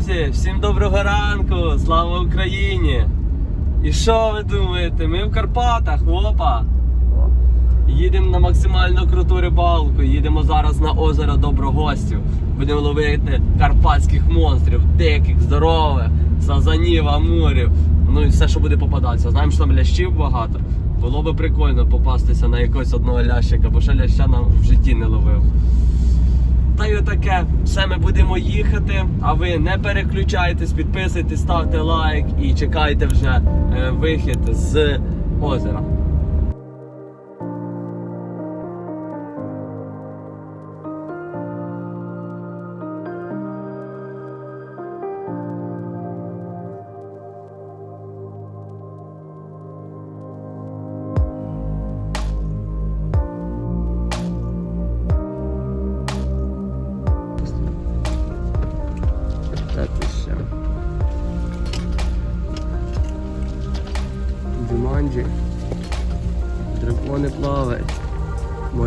Друзі, всім доброго ранку! Слава Україні! І що ви думаєте? Ми в Карпатах, опа! Їдемо на максимально круту рибалку. Їдемо зараз на озеро Доброгостів. Будемо ловити карпатських монстрів, диких, здорових, сазанів, амурів. Ну і все, що буде попадатися. Знаємо, що там лящів багато. Було би прикольно попастися на якогось одного лящика, бо ще ляща нам в житті не ловив. Та й отаке. Все ми будемо їхати. А ви не переключайтесь, підписуйтесь, ставте лайк і чекайте вже е, вихід з озера.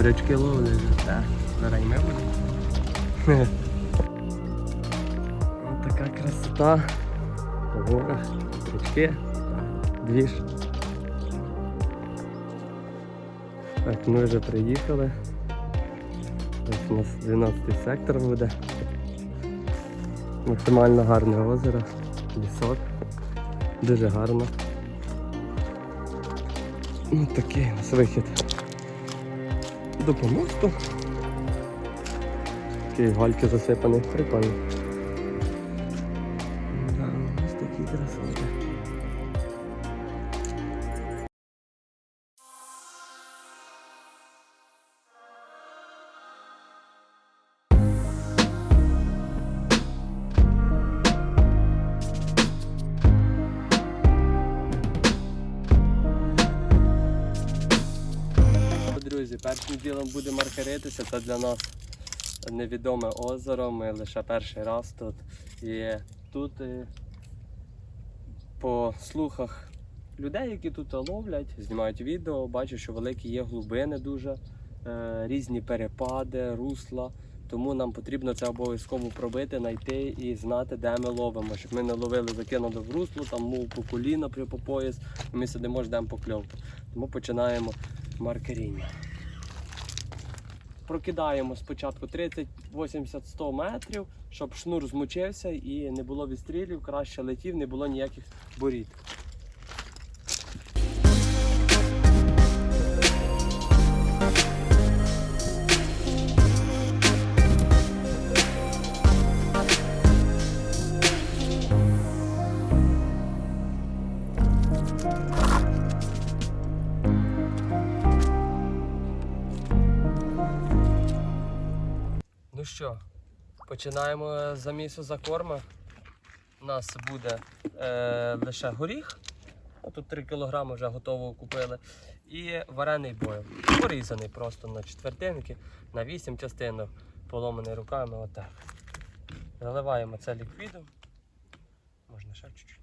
Морячки ловлять. Так, зараз і ми будемо. Ось така красота. В горах, річки, двіж. Так, ми вже приїхали. Ось у нас 12 сектор буде. Максимально гарне озеро, лісок. Дуже гарно. Ну такий у нас вихід. До помосту. Такий гальки засипані, прикольно. Першим ділом буде маркеритися, це для нас невідоме озеро. Ми лише перший раз тут. І тут е, по слухах людей, які тут ловлять, знімають відео, бачу, що великі є глибини дуже, е, різні перепади, русла. Тому нам потрібно це обов'язково пробити, знайти і знати, де ми ловимо, щоб ми не ловили, закинули в русло, там мов по коліна при по пояс, і ми сидимо, ждемо покльовки. Тому починаємо маркеріння. Прокидаємо спочатку 30, 80, 100 метрів, щоб шнур змучився і не було відстрілів, краще летів, не було ніяких борід. Ну що, починаємо замісу за корма. У нас буде е, лише горіх. Тут 3 кг вже готово купили. І варений бойл. Порізаний просто на четвертинки, на 8 частинок, поломаний руками. Отак. Заливаємо це ліквідом. Можна ще чуть-чуть.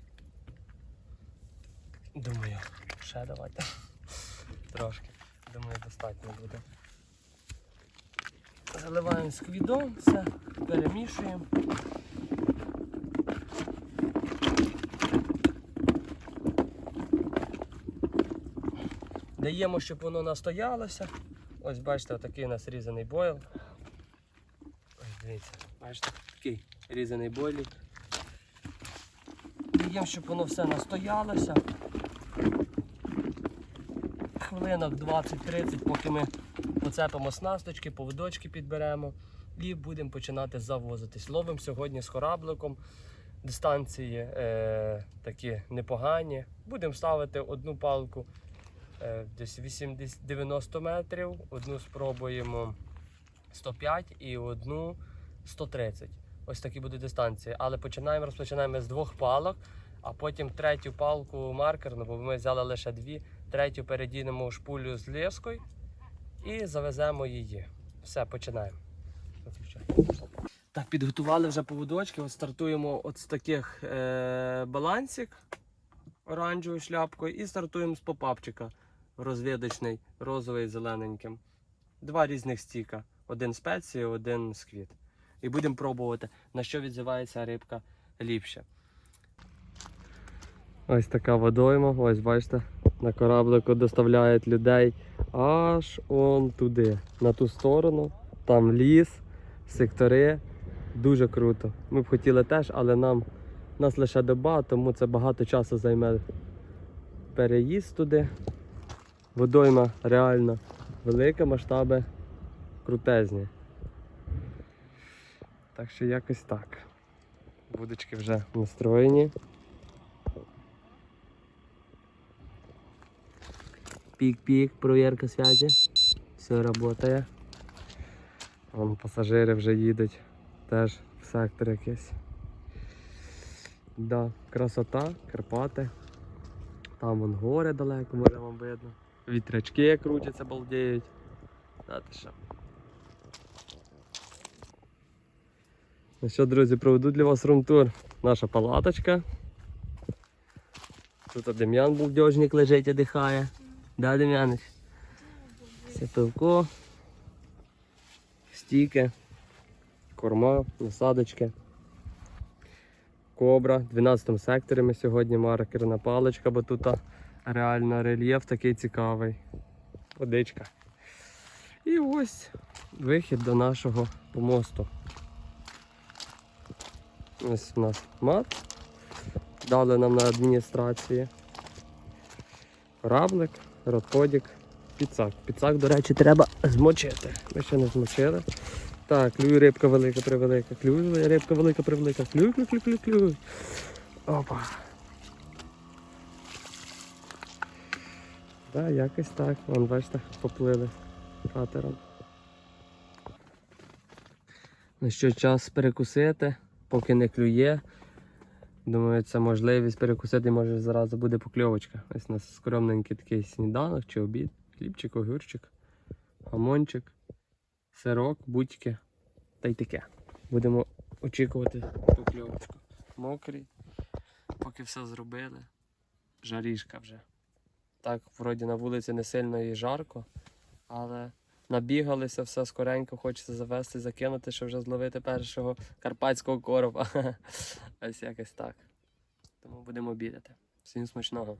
Думаю, ще давайте. Трошки. Думаю, достатньо буде. Заливаємо сквідом, все, перемішуємо. Даємо, щоб воно настоялося. Ось бачите, отакий у нас різаний бойл. Ось дивіться, бачите, такий різаний бойлік. Даємо, щоб воно все настоялося. Хвилинок 20-30, поки ми поцепимо снасточки, поводочки підберемо і будемо починати завозитись. Ловимо сьогодні з корабликом. Дистанції е, такі непогані. Будемо ставити одну палку е, десь 80-90 метрів, одну спробуємо 105 і одну 130. Ось такі будуть дистанції. Але починаємо, розпочинаємо з двох палок, а потім третю палку маркерну, бо ми взяли лише дві, третю передінемо у шпулю з лескою і завеземо її. Все, починаємо. Так, підготували вже поводочки. От стартуємо от з таких е- балансик оранжевою шляпкою і стартуємо з попапчика розвідочний, розовий зелененьким. Два різних стіка. Один спеції, один сквіт. І будемо пробувати, на що відзивається рибка. ліпше. Ось така водойма, ось бачите, на кораблику доставляють людей аж он туди, на ту сторону, там ліс, сектори. Дуже круто. Ми б хотіли теж, але нам нас лише доба, тому це багато часу займе переїзд туди. Водойма реально велика, масштаби крутезні. Так що якось так. Будочки вже настроєні. Пік-пік, проверка связи. Все працює. Вон пасажири вже їдуть теж в сектор якийсь. Да, красота, Карпати. Там вон гори далеко, може вам видно. Вітрячки крутяться, балдіють. Ти що. Ну що, друзі, проведу для вас румтур. Наша палаточка. Тут Дем'ян балдежник лежить і дихає. Да, Дем'янич? Це пивко, стійки, корма, насадочки. Кобра, в 12 секторі ми сьогодні маркерна паличка, бо тут реально рельєф такий цікавий. Водичка. І ось вихід до нашого помосту. Ось у нас мат. Дали нам на адміністрації. Кораблик, родходик, піцак. Піцак, до речі, треба змочити. Ми ще не змочили. Так, клюй рибка велика, превелика. Клюй, рибка велика, превелика. Клюй, клюй, клюй, клюй, клюй. Опа. Так, якось так. Вон, бачите, поплили катером. Ну що, час перекусити, поки не клює. Думаю, це можливість перекусити, може зразу буде покльовочка. Ось у нас скромненький такий сніданок чи обід. Хлібчик, огірчик, гамончик, сирок, будьки та й таке. Будемо очікувати покльовочку. Мокрий, поки все зробили. Жарішка вже. Так, вроді на вулиці не сильно і жарко, але набігалися все скоренько, хочеться завести, закинути, щоб вже зловити першого карпатського короба. Ось якось так. Тому будемо обідати. Всім смачного.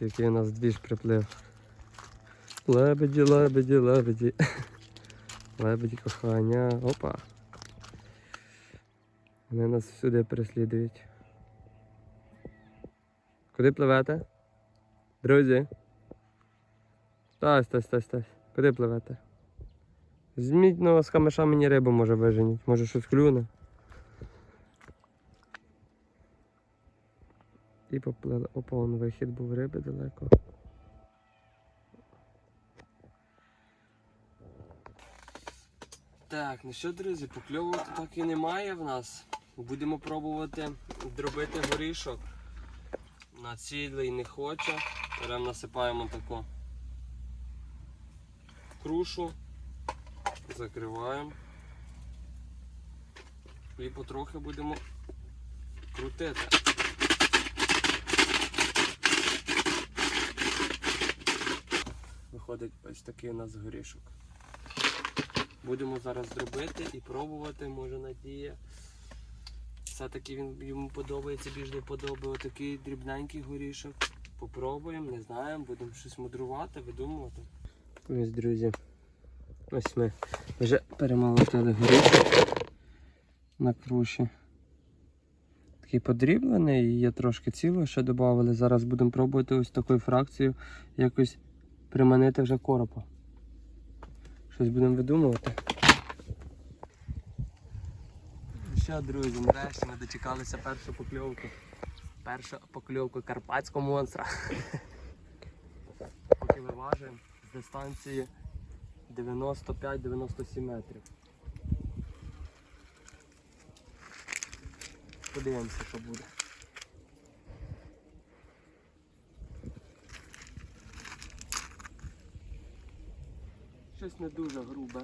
Який у нас двіж приплив. Лебеді, лебеді, лебеді. Лебеді кохання. Опа. Вони нас всюди переслідують. Куди пливете? Друзі? Тась, тась, тась, тась. Куди пливете? Зміть ну, з камеша мені рибу може виженіть. Може щось клюне. І поплили. Опа, вон вихід був риби далеко. Так, ну що, друзі, покльовок так і немає в нас. Будемо пробувати дробити горішок. На цілий не хоче. Беремо насипаємо таку крушу, закриваємо. І потрохи будемо крутити. Виходить ось такий у нас горішок. Будемо зараз зробити і пробувати, може надія. Все-таки він йому подобається, більш не подобає такий дрібненький горішок. Попробуємо, не знаємо, будемо щось мудрувати, видумувати. Ось, друзі. Ось ми вже перемолотили горішок на круші. Такий подріблений є трошки цілого, ще додали. Зараз будемо пробувати ось такою фракцією якось приманити вже коропа. Щось будемо видумувати. Ну Що, друзі, нарешті ми дочекалися першу покльовку. Першу покльовку карпатського монстра. Поки виважуємо дистанції 95-97 метрів. Подивимося, що буде. Щось не дуже грубе.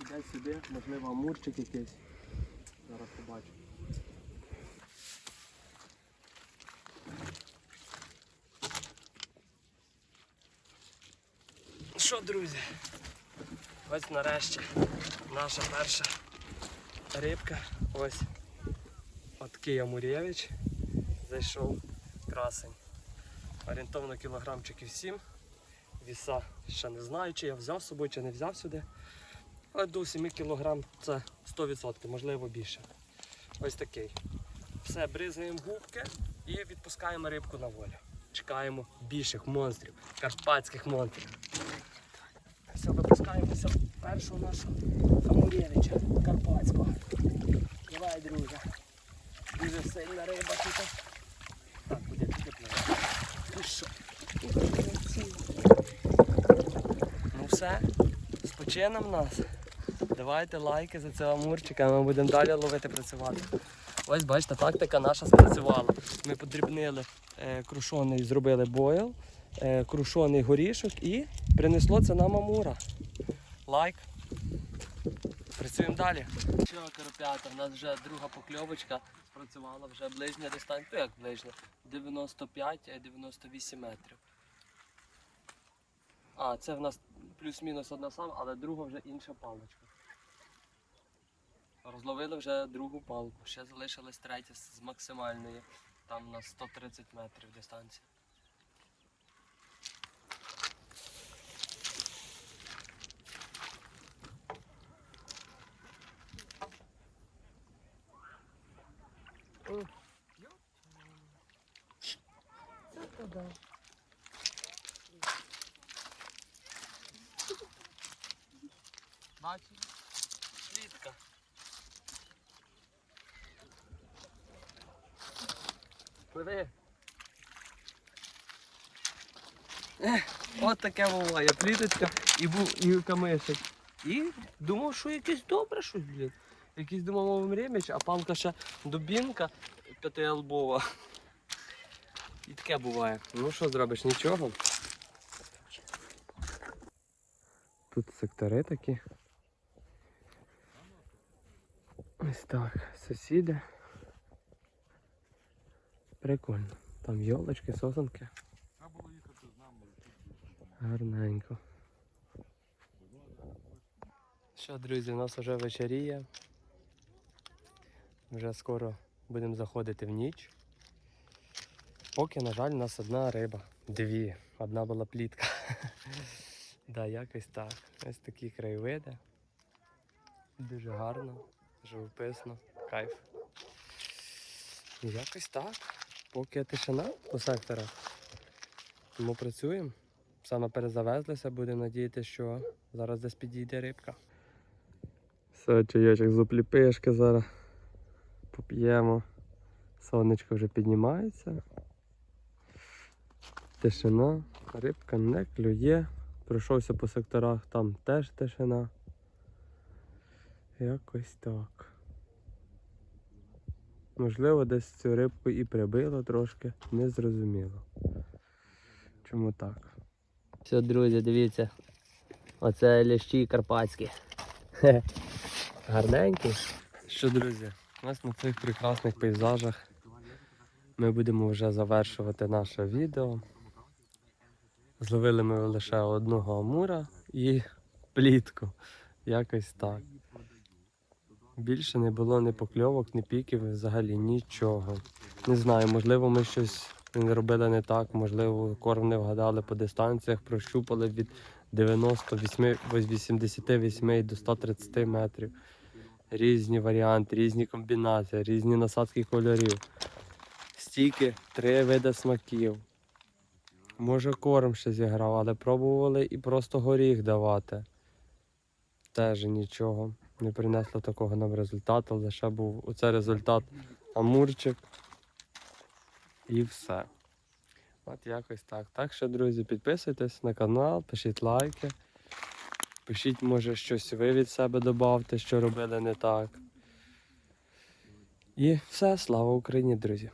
Іде сюди, можливо, амурчик якийсь. Зараз побачу. Що, друзі? Ось нарешті наша перша рибка. Ось такий Амурєвич. Зайшов красень. Орієнтовно кілограмчиків 7. Віса ще не знаю, чи я взяв з собою, чи не взяв сюди. Але до 7 кг це 100%, можливо більше. Ось такий. Все, бризаємо губки і відпускаємо рибку на волю. Чекаємо більших монстрів, карпатських монстрів. Все, випускаємося першого нашого Амурєвича Карпатського. Давай, друже. Дуже сильна риба тут. Так, ти пливе? Ну все, з почином нас. Давайте лайки за цього амурчика, ми будемо далі ловити працювати. Ось бачите, тактика наша спрацювала. Ми подрібнили е, крушоний, зробили бойл, е, крушоний горішок і принесло це нам амура. Лайк. Працюємо далі. Що, коропята, в нас вже друга покльовочка спрацювала вже ближня дистанція. Ну як ближня? 95-98 метрів. А, це в нас плюс-мінус одна сама, але друга вже інша паличка. Розловили вже другу палку. Ще залишилась третя з максимальної. Там у нас 130 метрів дистанція. Бачиш? Клітка. Пливи. От таке буває. Пліточка і був і камишик. І думав, що якесь добре щось, блін. Якийсь думав мреміч, а палка ще дубінка п'ятиалбова. І таке буває. Ну що зробиш, нічого. Тут сектори такі. Ось так, сусіди. Прикольно. Там йолочки, сосенки. Гарненько. Що, друзі, у нас вже вечеріє. Вже скоро будемо заходити в ніч. Поки, на жаль, у нас одна риба. Дві. Одна була плітка. да, якось так. Ось такі краєвиди. Дуже гарно, живописно, кайф. Якось так. Поки тишина по секторах. Тому працюємо. Саме перезавезлися, будемо надіятися, що зараз десь підійде рибка. Все, чайочок з опліпишки зараз поп'ємо. Сонечко вже піднімається. Тишина, рибка не клює. Пройшовся по секторах, там теж тишина. Якось так. Можливо, десь цю рибку і прибило трошки, незрозуміло. Чому так? Все, друзі, дивіться. Оце лящі карпатські. Гарненькі. Що, друзі, ось на цих прекрасних пейзажах ми будемо вже завершувати наше відео. Зловили ми лише одного амура і плітку. Якось так. Більше не було ні покльовок, ні піків, взагалі нічого. Не знаю, можливо, ми щось робили не так, можливо, корм не вгадали по дистанціях, прощупали від 98, 88 до 130 метрів. Різні варіанти, різні комбінації, різні насадки кольорів. Стільки, три види смаків. Може корм ще зіграв, але пробували і просто горіх давати. Теж нічого. Не принесло такого нам результату, лише був оце результат амурчик. І все. От якось так. Так що, друзі, підписуйтесь на канал, пишіть лайки. Пишіть, може, щось ви від себе додавте, що робили не так. І все, слава Україні, друзі!